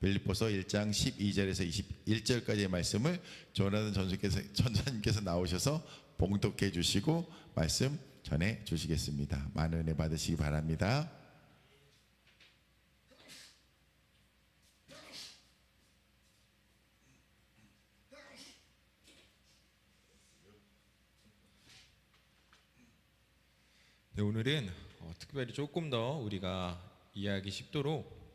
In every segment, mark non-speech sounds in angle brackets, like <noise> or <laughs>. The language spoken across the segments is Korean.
빌립보서 1장 12절에서 21절까지의 말씀을 조나단 전수께서 <laughs> 전사님께서 나오셔서 봉독해 주시고 말씀 전해 주시겠습니다. 많은 은혜 받으시기 바랍니다. 네, 오늘은 어, 특별히 조금 더 우리가 이해하기 쉽도록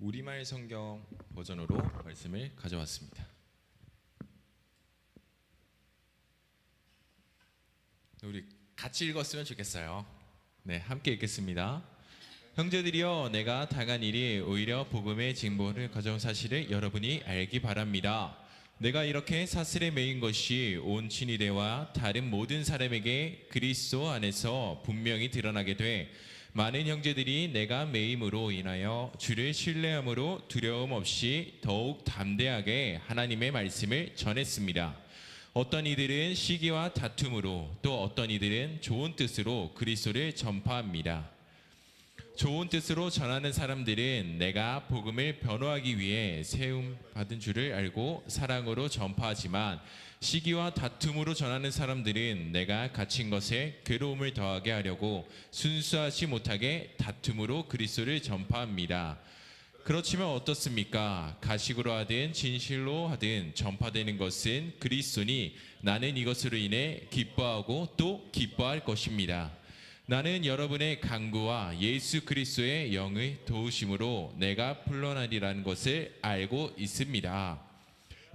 우리말 성경 버전으로 말씀을 가져왔습니다. 네, 우리 같이 읽었으면 좋겠어요. 네, 함께 읽겠습니다. 형제들이여 내가 당한 일이 오히려 복음의 진보를 가져온 사실을 여러분이 알기 바랍니다. 내가 이렇게 사슬에 매인 것이 온 친위대와 다른 모든 사람에게 그리스도 안에서 분명히 드러나게 돼 많은 형제들이 내가 매임으로 인하여 주를 신뢰함으로 두려움 없이 더욱 담대하게 하나님의 말씀을 전했습니다. 어떤 이들은 시기와 다툼으로 또 어떤 이들은 좋은 뜻으로 그리스도를 전파합니다. 좋은 뜻으로 전하는 사람들은 내가 복음을 변호하기 위해 세움 받은 줄을 알고 사랑으로 전파하지만 시기와 다툼으로 전하는 사람들은 내가 갇힌 것에 괴로움을 더하게 하려고 순수하지 못하게 다툼으로 그리스도를 전파합니다. 그렇지만 어떻습니까? 가식으로 하든 진실로 하든 전파되는 것은 그리스도니 나는 이것으로 인해 기뻐하고 또 기뻐할 것입니다. 나는 여러분의 강구와 예수 그리스도의 영의 도우심으로 내가 풀러나리라는 것을 알고 있습니다.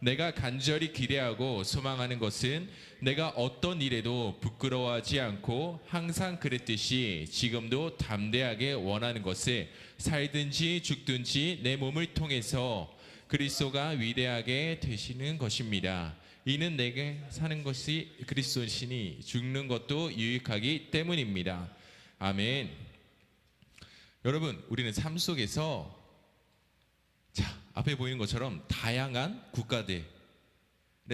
내가 간절히 기대하고 소망하는 것은 내가 어떤 일에도 부끄러워하지 않고 항상 그랬듯이 지금도 담대하게 원하는 것을 살든지 죽든지 내 몸을 통해서 그리스도가 위대하게 되시는 것입니다. 이는 내게 사는 것이 그리스도시니 죽는 것도 유익하기 때문입니다. 아멘. 여러분, 우리는 삶 속에서 자, 앞에 보이는 것처럼 다양한 국가들의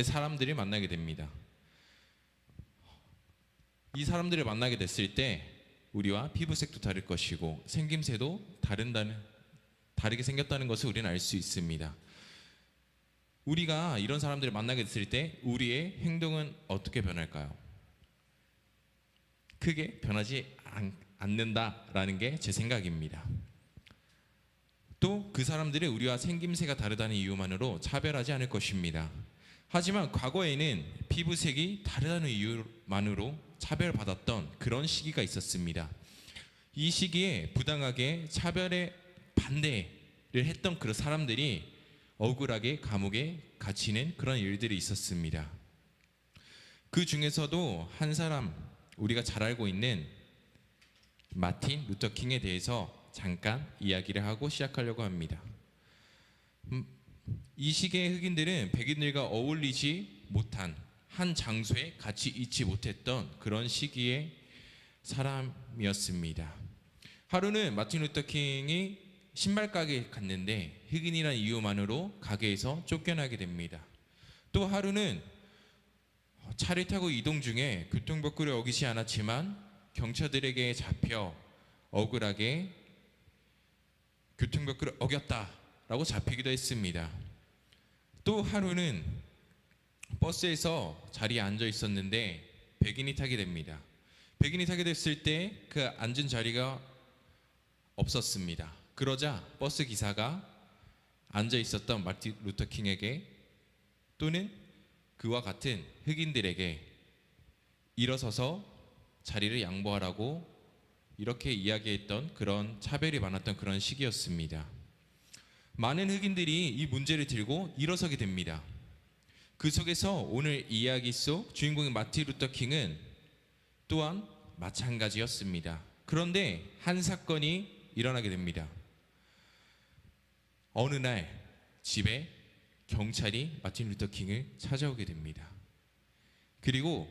사람들이 만나게 됩니다. 이 사람들을 만나게 됐을 때 우리와 피부색도 다를 것이고 생김새도 다른다는 다르게 생겼다는 것을 우리는 알 수 있습니다. 우리가 이런 사람들을 만나게 됐을 때 우리의 행동은 어떻게 변할까요? 크게 변하지 않, 않는다라는 게 제 생각입니다. 또 그 사람들이 우리와 생김새가 다르다는 이유만으로 차별하지 않을 것입니다. 하지만 과거에는 피부색이 다르다는 이유만으로 차별받았던 그런 시기가 있었습니다. 이 시기에 부당하게 차별에 반대를 했던 그런 사람들이 억울하게 감옥에 갇히는 그런 일들이 있었습니다. 그 중에서도 한 사람 우리가 잘 알고 있는 마틴 루터 킹에 대해서 잠깐 이야기를 하고 시작하려고 합니다. 음, 이 시기의 흑인들은 백인들과 어울리지 못한 한 장소에 같이 있지 못했던 그런 시기의 사람이었습니다. 하루는 마틴 루터 킹이 신발 가게에 갔는데 흑인이라는 이유만으로 가게에서 쫓겨나게 됩니다. 또 하루는 차를 타고 이동 중에 교통법규를 어기지 않았지만 경찰들에게 잡혀 억울하게 교통법규를 어겼다라고 잡히기도 했습니다. 또 하루는 버스에서 자리에 앉아 있었는데 백인이 타게 됩니다. 백인이 타게 됐을 때 그 앉은 자리가 없었습니다. 그러자 버스 기사가 앉아 있었던 마틴 루터 킹에게 또는 그와 같은 흑인들에게 일어서서 자리를 양보하라고 이렇게 이야기했던 그런 차별이 많았던 그런 시기였습니다. 많은 흑인들이 이 문제를 들고 일어서게 됩니다. 그 속에서 오늘 이야기 속 주인공인 마틴 루터 킹은 또한 마찬가지였습니다. 그런데 한 사건이 일어나게 됩니다. 어느 날 집에 경찰이 마틴 루터 킹을 찾아오게 됩니다. 그리고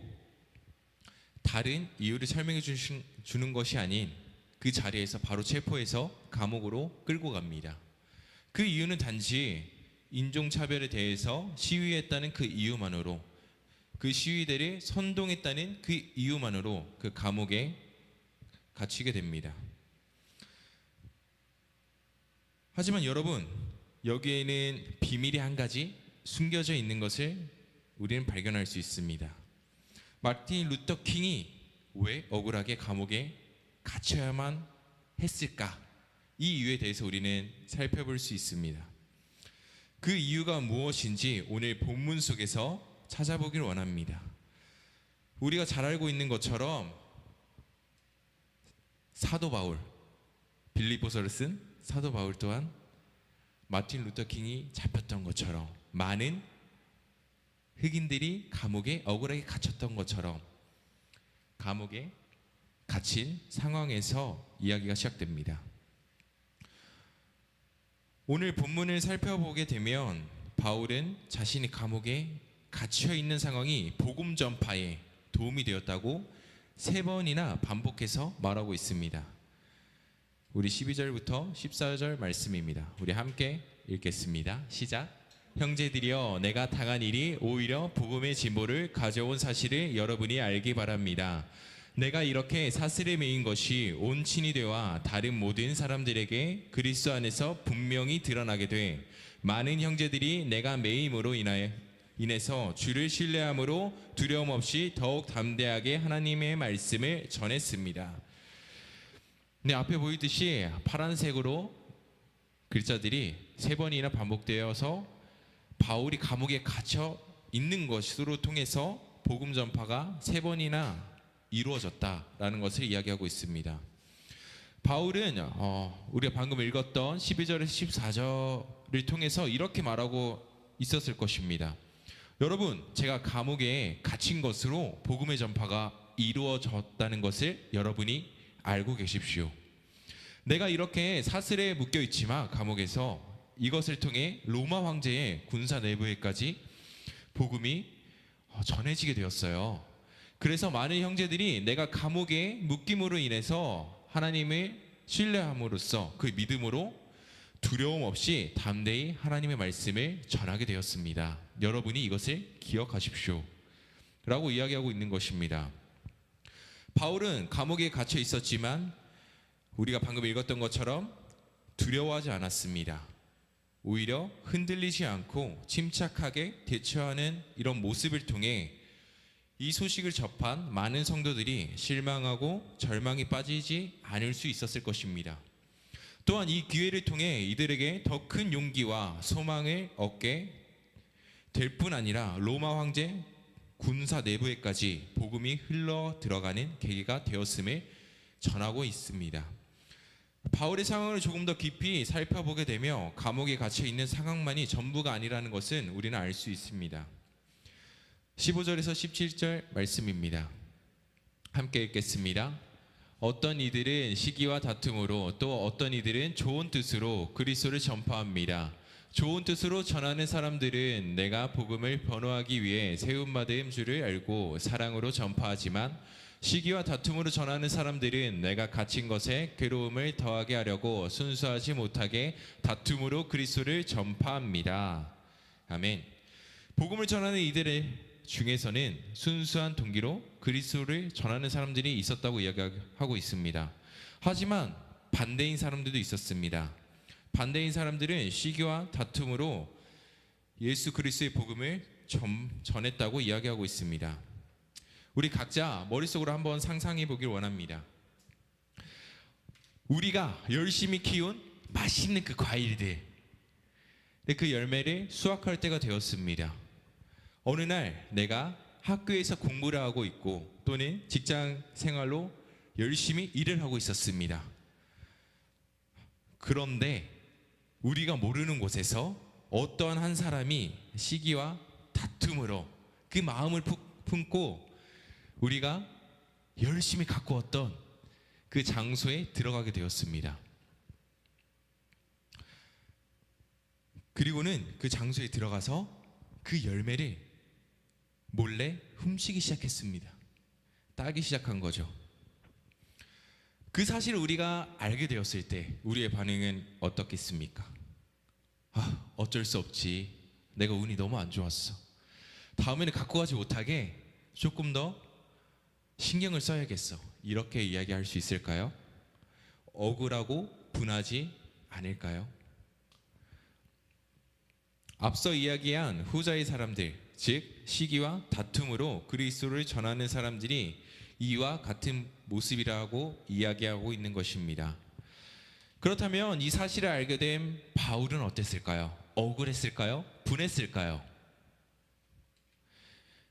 다른 이유를 설명해 주신, 주는 것이 아닌 그 자리에서 바로 체포해서 감옥으로 끌고 갑니다. 그 이유는 단지 인종차별에 대해서 시위했다는 그 이유만으로 그 시위대를 선동했다는 그 이유만으로 그 감옥에 갇히게 됩니다. 하지만 여러분, 여기에는 비밀이 한 가지 숨겨져 있는 것을 우리는 발견할 수 있습니다. 마틴 루터 킹이 왜 억울하게 감옥에 갇혀야만 했을까? 이 이유에 대해서 우리는 살펴볼 수 있습니다. 그 이유가 무엇인지 오늘 본문 속에서 찾아보길 원합니다. 우리가 잘 알고 있는 것처럼 사도 바울, 빌립보서를 쓴 사도 바울 또한 마틴 루터 킹이 잡혔던 것처럼 많은 흑인들이 감옥에 억울하게 갇혔던 것처럼 감옥에 갇힌 상황에서 이야기가 시작됩니다. 오늘 본문을 살펴보게 되면 바울은 자신이 감옥에 갇혀 있는 상황이 복음 전파에 도움이 되었다고 세 번이나 반복해서 말하고 있습니다. 우리 12절부터 14절 말씀입니다. 우리 함께 읽겠습니다. 시작. 형제들이여 내가 당한 일이 오히려 복음의 진보를 가져온 사실을 여러분이 알기 바랍니다. 내가 이렇게 사슬에 매인 것이 온 친이 되와 다른 모든 사람들에게 그리스도 안에서 분명히 드러나게 돼 많은 형제들이 내가 매임으로 인하여 인해서 주를 신뢰함으로 두려움 없이 더욱 담대하게 하나님의 말씀을 전했습니다. 네, 앞에 보이듯이 파란색으로 글자들이 세 번이나 반복되어서 바울이 감옥에 갇혀 있는 것으로 통해서 복음 전파가 세 번이나 이루어졌다라는 것을 이야기하고 있습니다. 바울은 어, 우리가 방금 읽었던 12절에서 14절을 통해서 이렇게 말하고 있었을 것입니다. 여러분, 제가 감옥에 갇힌 것으로 복음의 전파가 이루어졌다는 것을 여러분이 알고 계십시오. 내가 이렇게 사슬에 묶여 있지만 감옥에서 이것을 통해 로마 황제의 군사 내부에까지 복음이 어, 전해지게 되었어요. 그래서 많은 형제들이 내가 감옥에 묶임으로 인해서 하나님을 신뢰함으로써 그 믿음으로 두려움 없이 담대히 하나님의 말씀을 전하게 되었습니다. 여러분이 이것을 기억하십시오. 라고 이야기하고 있는 것입니다. 바울은 감옥에 갇혀 있었지만 우리가 방금 읽었던 것처럼 두려워하지 않았습니다. 오히려 흔들리지 않고 침착하게 대처하는 이런 모습을 통해 이 소식을 접한 많은 성도들이 실망하고 절망에 빠지지 않을 수 있었을 것입니다. 또한 이 기회를 통해 이들에게 더 큰 용기와 소망을 얻게 될 뿐 아니라 로마 황제 군사 내부에까지 복음이 흘러 들어가는 계기가 되었음을 전하고 있습니다. 바울의 상황을 조금 더 깊이 살펴보게 되며 감옥에 갇혀 있는 상황만이 전부가 아니라는 것은 우리는 알 수 있습니다. 15절에서 17절 말씀입니다. 함께 읽겠습니다. 어떤 이들은 시기와 다툼으로 또 어떤 이들은 좋은 뜻으로 그리스도를 전파합니다. 좋은 뜻으로 전하는 사람들은 내가 복음을 변호하기 위해 세움 받은 줄을 알고 사랑으로 전파하지만 시기와 다툼으로 전하는 사람들은 내가 갇힌 것에 괴로움을 더하게 하려고 순수하지 못하게 다툼으로 그리스도를 전파합니다. 아멘. 복음을 전하는 이들의 중에서는 순수한 동기로 그리스도를 전하는 사람들이 있었다고 이야기하고 있습니다. 하지만 반대인 사람들도 있었습니다. 반대인 사람들은 시기와 다툼으로 예수 그리스도의 복음을 전, 전했다고 이야기하고 있습니다. 우리 각자 머릿속으로 한번 상상해 보길 원합니다. 우리가 열심히 키운 맛있는 그 과일들, 그 열매를 수확할 때가 되었습니다. 어느 날 내가 학교에서 공부를 하고 있고 또는 직장 생활로 열심히 일을 하고 있었습니다. 그런데 우리가 모르는 곳에서 어떠한 한 사람이 시기와 다툼으로 그 마음을 품- 품고 우리가 열심히 갖고 왔던 그 장소에 들어가게 되었습니다. 그리고는 그 장소에 들어가서 그 열매를 몰래 훔치기 시작했습니다. 따기 시작한 거죠. 그 사실을 우리가 알게 되었을 때 우리의 반응은 어떻겠습니까? 아, 어쩔 수 없지. 내가 운이 너무 안 좋았어. 다음에는 갖고 가지 못하게 조금 더 신경을 써야겠어. 이렇게 이야기할 수 있을까요? 억울하고 분하지 않을까요? 앞서 이야기한 후자의 사람들, 즉 시기와 다툼으로 그리스도를 전하는 사람들이 이와 같은 모습이라고 이야기하고 있는 것입니다. 그렇다면 이 사실을 알게 된 바울은 어땠을까요? 억울했을까요? 분했을까요?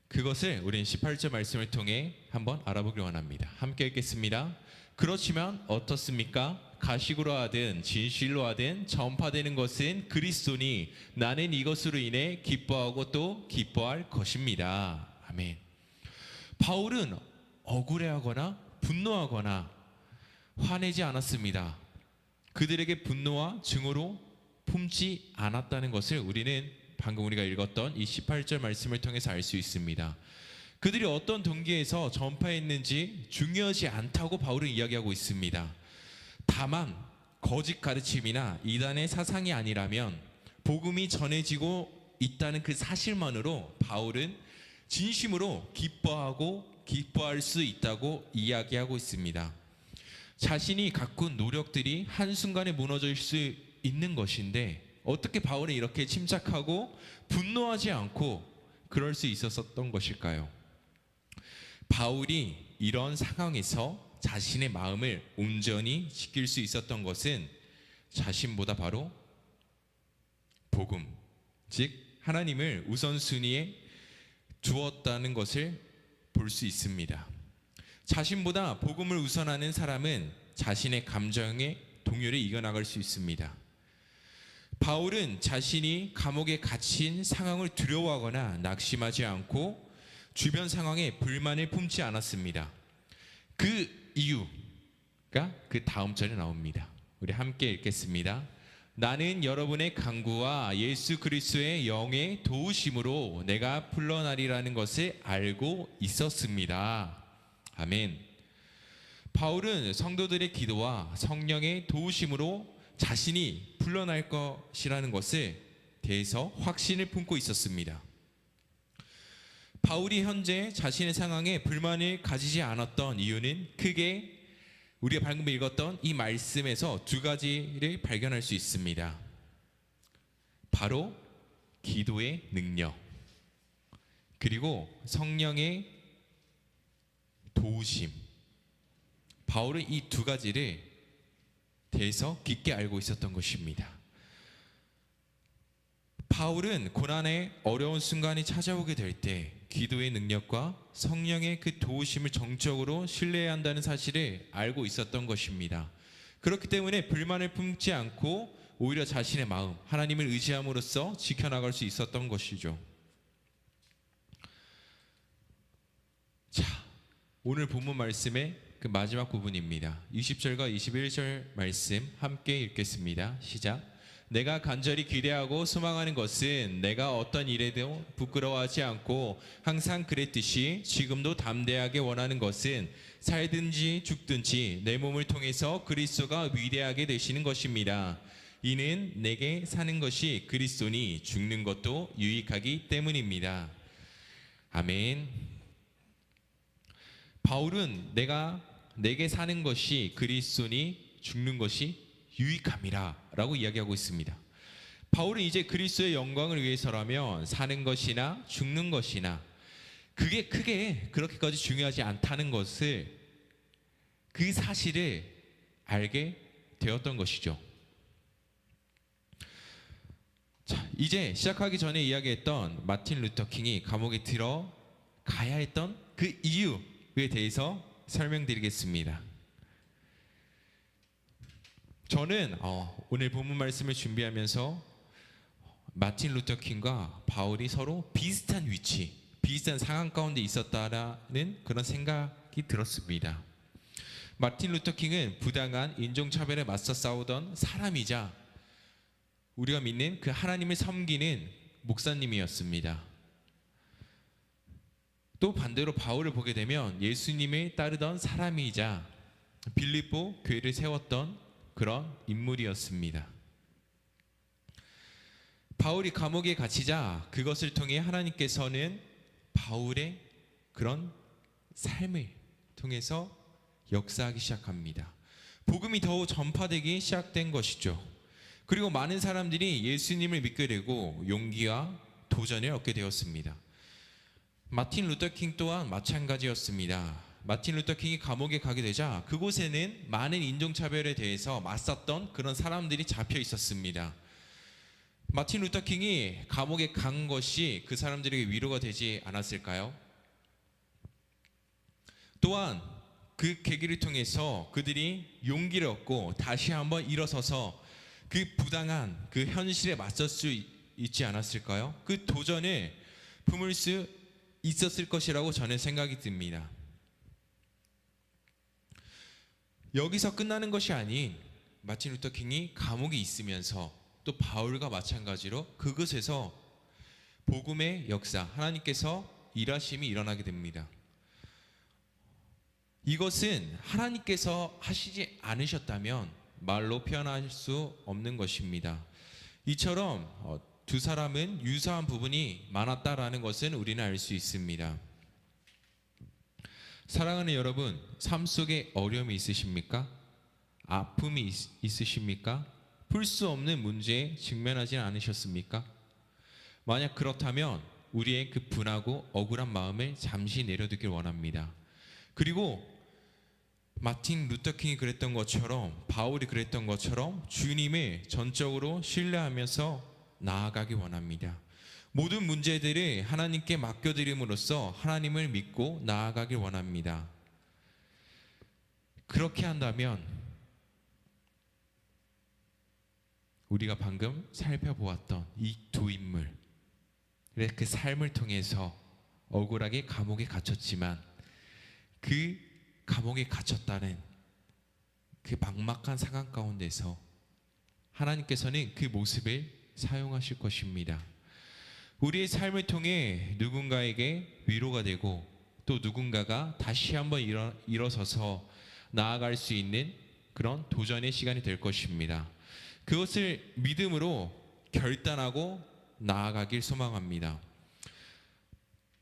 그것을 우리는 18절 말씀을 통해 한번 알아보길 원합니다. 함께 읽겠습니다. 그렇지만 어떻습니까? 가식으로 하든 진실로 하든 전파되는 것은 그리스도니 나는 이것으로 인해 기뻐하고 또 기뻐할 것입니다. 아멘. 바울은 억울해하거나 분노하거나 화내지 않았습니다. 그들에게 분노와 증오로 품지 않았다는 것을 우리는 방금 우리가 읽었던 이 18절 말씀을 통해서 알 수 있습니다. 그들이 어떤 동기에서 전파했는지 중요하지 않다고 바울은 이야기하고 있습니다. 다만 거짓 가르침이나 이단의 사상이 아니라면 복음이 전해지고 있다는 그 사실만으로 바울은 진심으로 기뻐하고 기뻐할 수 있다고 이야기하고 있습니다. 자신이 가꾼 노력들이 한순간에 무너질 수 있는 것인데 어떻게 바울은 이렇게 침착하고 분노하지 않고 그럴 수 있었던 것일까요? 바울이 이런 상황에서 자신의 마음을 온전히 지킬 수 있었던 것은 자신보다 바로 복음, 즉 하나님을 우선순위에 두었다는 것을 볼 수 있습니다. 자신보다 복음을 우선하는 사람은 자신의 감정의 동요를 이겨나갈 수 있습니다. 바울은 자신이 감옥에 갇힌 상황을 두려워하거나 낙심하지 않고 주변 상황에 불만을 품지 않았습니다. 그 이유가 그 다음 절에 나옵니다. 우리 함께 읽겠습니다. 나는 여러분의 강구와 예수 그리스도의 영의 도우심으로 내가 풀러나리라는 것을 알고 있었습니다. 아멘. 바울은 성도들의 기도와 성령의 도우심으로 자신이 풀려날 것이라는 것을 대해서 확신을 품고 있었습니다. 바울이 현재 자신의 상황에 불만을 가지지 않았던 이유는 크게 우리가 방금 읽었던 이 말씀에서 두 가지를 발견할 수 있습니다. 바로 기도의 능력 그리고 성령의 도우심. 바울은 이 두 가지를 대해서 깊게 알고 있었던 것입니다. 바울은 고난의 어려운 순간이 찾아오게 될 때 기도의 능력과 성령의 그 도우심을 정적으로 신뢰해야 한다는 사실을 알고 있었던 것입니다. 그렇기 때문에 불만을 품지 않고 오히려 자신의 마음, 하나님을 의지함으로써 지켜나갈 수 있었던 것이죠. 자, 오늘 본문 말씀의 그 마지막 부분입니다. 20절과 21절 말씀 함께 읽겠습니다. 시작. 내가 간절히 기대하고 소망하는 것은 내가 어떤 일에도 부끄러워하지 않고 항상 그랬듯이 지금도 담대하게 원하는 것은 살든지 죽든지 내 몸을 통해서 그리스도가 위대하게 되시는 것입니다. 이는 내게 사는 것이 그리스도니 죽는 것도 유익하기 때문입니다. 아멘. 바울은 내가 내게 사는 것이 그리스도니 죽는 것이 유익함이라 라고 이야기하고 있습니다. 바울은 이제 그리스도의 영광을 위해서라면 사는 것이나 죽는 것이나 그게 크게 그렇게까지 중요하지 않다는 것을 그 사실을 알게 되었던 것이죠. 자, 이제 시작하기 전에 이야기했던 마틴 루터 킹이 감옥에 들어 가야 했던 그 이유에 대해서 설명드리겠습니다. 저는 어, 오늘 본문 말씀을 준비하면서 마틴 루터 킹과 바울이 서로 비슷한 위치, 비슷한 상황 가운데 있었다라는 그런 생각이 들었습니다. 마틴 루터 킹은 부당한 인종차별에 맞서 싸우던 사람이자 우리가 믿는 그 하나님을 섬기는 목사님이었습니다. 또 반대로 바울을 보게 되면 예수님을 따르던 사람이자 빌립보 교회를 세웠던 그런 인물이었습니다. 바울이 감옥에 갇히자 그것을 통해 하나님께서는 바울의 그런 삶을 통해서 역사하기 시작합니다. 복음이 더욱 전파되기 시작된 것이죠. 그리고 많은 사람들이 예수님을 믿게 되고 용기와 도전을 얻게 되었습니다. 마틴 루터 킹 또한 마찬가지였습니다. 마틴 루터 킹이 감옥에 가게 되자 그곳에는 많은 인종차별에 대해서 맞섰던 그런 사람들이 잡혀 있었습니다. 마틴 루터 킹이 감옥에 간 것이 그 사람들에게 위로가 되지 않았을까요? 또한 그 계기를 통해서 그들이 용기를 얻고 다시 한번 일어서서 그 부당한 그 현실에 맞설 수 있- 있지 않았을까요? 그 도전을 품을 수 있었을 것이라고 저는 생각이 듭니다. 여기서 끝나는 것이 아닌 마틴 루터 킹이 감옥에 있으면서 또 바울과 마찬가지로 그곳에서 복음의 역사 하나님께서 일하심이 일어나게 됩니다. 이것은 하나님께서 하시지 않으셨다면 말로 표현할 수 없는 것입니다. 이처럼 어, 두 사람은 유사한 부분이 많았다라는 것은 우리는 알 수 있습니다. 사랑하는 여러분, 삶 속에 어려움이 있으십니까? 아픔이 있, 있으십니까? 풀 수 없는 문제에 직면하지 않으셨습니까? 만약 그렇다면 우리의 그 분하고 억울한 마음을 잠시 내려두길 원합니다. 그리고 마틴 루터킹이 그랬던 것처럼 바울이 그랬던 것처럼 주님을 전적으로 신뢰하면서 나아가기 원합니다. 모든 문제들을 하나님께 맡겨드림으로써 하나님을 믿고 나아가길 원합니다. 그렇게 한다면 우리가 방금 살펴보았던 이 두 인물 그 삶을 통해서 억울하게 감옥에 갇혔지만 그 감옥에 갇혔다는 그 막막한 상황 가운데서 하나님께서는 그 모습을 사용하실 것입니다. 우리의 삶을 통해 누군가에게 위로가 되고 또 누군가가 다시 한번 일어, 일어서서 나아갈 수 있는 그런 도전의 시간이 될 것입니다. 그것을 믿음으로 결단하고 나아가길 소망합니다.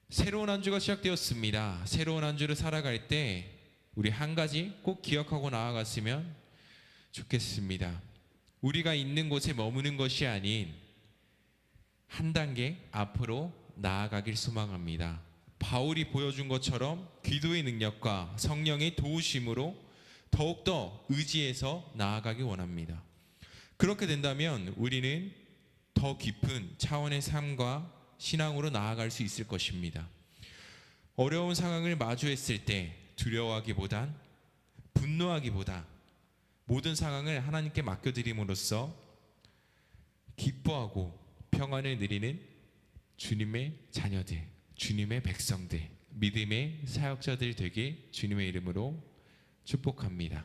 새로운 한 주가 시작되었습니다. 새로운 한 주를 살아갈 때 우리 한 가지 꼭 기억하고 나아갔으면 좋겠습니다. 우리가 있는 곳에 머무는 것이 아닌 한 단계 앞으로 나아가길 소망합니다. 바울이 보여준 것처럼 기도의 능력과 성령의 도우심으로 더욱더 의지해서 나아가기 원합니다. 그렇게 된다면 우리는 더 깊은 차원의 삶과 신앙으로 나아갈 수 있을 것입니다. 어려운 상황을 마주했을 때 두려워하기보단 분노하기보다 모든 상황을 하나님께 맡겨드림으로써 기뻐하고 평안을 누리는 주님의 자녀들, 주님의 백성들, 믿음의 사역자들 되게 주님의 이름으로 축복합니다.